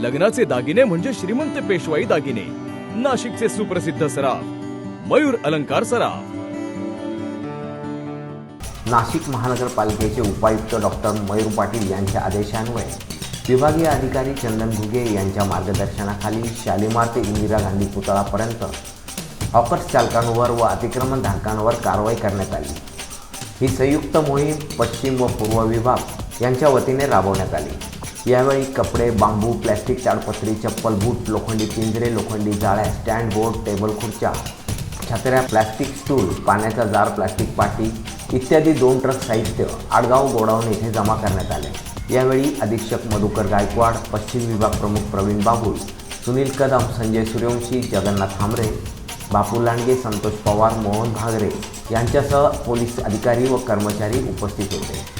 लग्नाचे दागिने म्हणजे श्रीमंत पेशवाई दागिने. नाशिकचे सुप्रसिद्ध सराफ मयूर अलंकार सराफ. नाशिक महानगरपालिकेचे उपायुक्त डॉक्टर मयूर पाटील यांच्या आदेशान्वये विभागीय अधिकारी चंदन घुगे यांच्या मार्गदर्शनाखाली शालिमार ते इंदिरा गांधी पुतळापर्यंत हॉकर्स चालकांवर व अतिक्रमण धारकांवर कारवाई करण्यात आली. ही संयुक्त मोहीम पश्चिम व पूर्व विभाग यांच्या वतीने राबवण्यात आली. यावेळी कपडे बांबू प्लॅस्टिक ताडपत्री चप्पल बूट लोखंडी पिंजरे लोखंडी जाळ्या स्टँड बोर्ड टेबल खुर्च्या छत्र्या प्लॅस्टिक स्टूल पाण्याचा जार प्लॅस्टिक पाटी इत्यादी दोन ट्रक साहित्य आडगाव गोडाऊन येथे जमा करण्यात आले. यावेळी अधीक्षक मधुकर गायकवाड पश्चिम विभाग प्रमुख प्रवीण बाबुल सुनील कदम संजय सूर्यवंशी जगन्नाथ हामरे बापू लांडगे संतोष पवार मोहन भागरे यांच्यासह पोलीस अधिकारी व कर्मचारी उपस्थित होते.